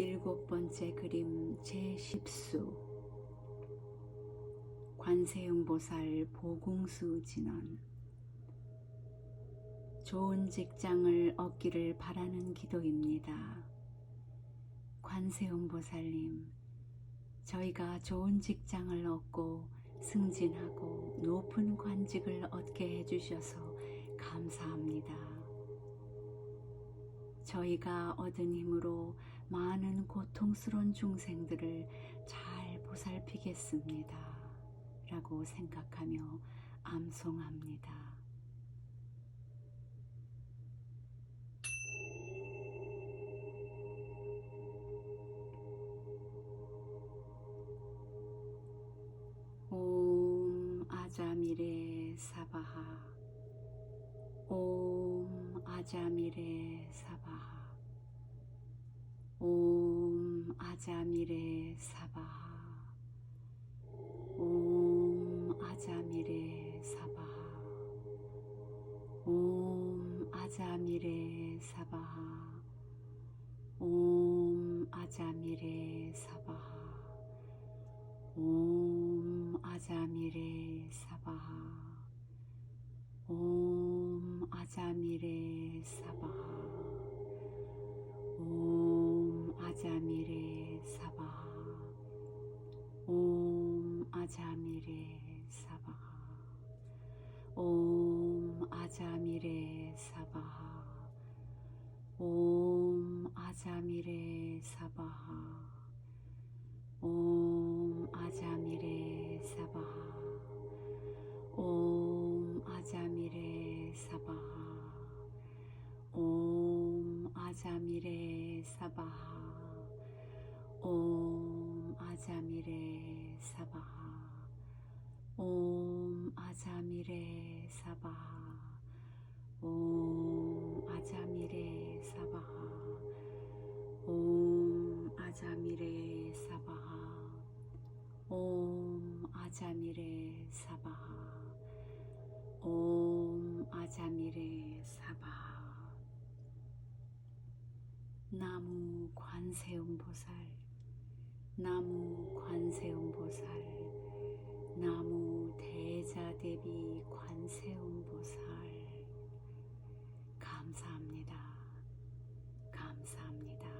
일곱 번째 그림 제10수 관세음보살 보궁수 진원 좋은 직장을 얻기를 바라는 기도입니다. 관세음보살님, 저희가 좋은 직장을 얻고 승진하고 높은 관직을 얻게 해주셔서 감사합니다. 저희가 얻은 힘으로 많은 고통스러운 중생들을 잘 보살피겠습니다. 라고 생각하며 암송합니다. 옴 아자미레 사바하 옴 아자미레 사바하 옴 아자미레 사바하 옴 아자미레 사바하 옴 아자미레 사바하 옴 아자미레 사바하 옴 아자미레 사바하 옴 아자미레 사바 사바하. 옴 아자미레 사바하. 옴 아자미레 사바하. 옴 아자미레 사바하. 옴 아자미레 사바하. 옴 아자미레 사바하. 옴 아자미레 사바하. 옴 아자미레 사바 나무 관세음보살 나무 관세음보살 나무 대자대비 관세음보살. 감사합니다. 감사합니다.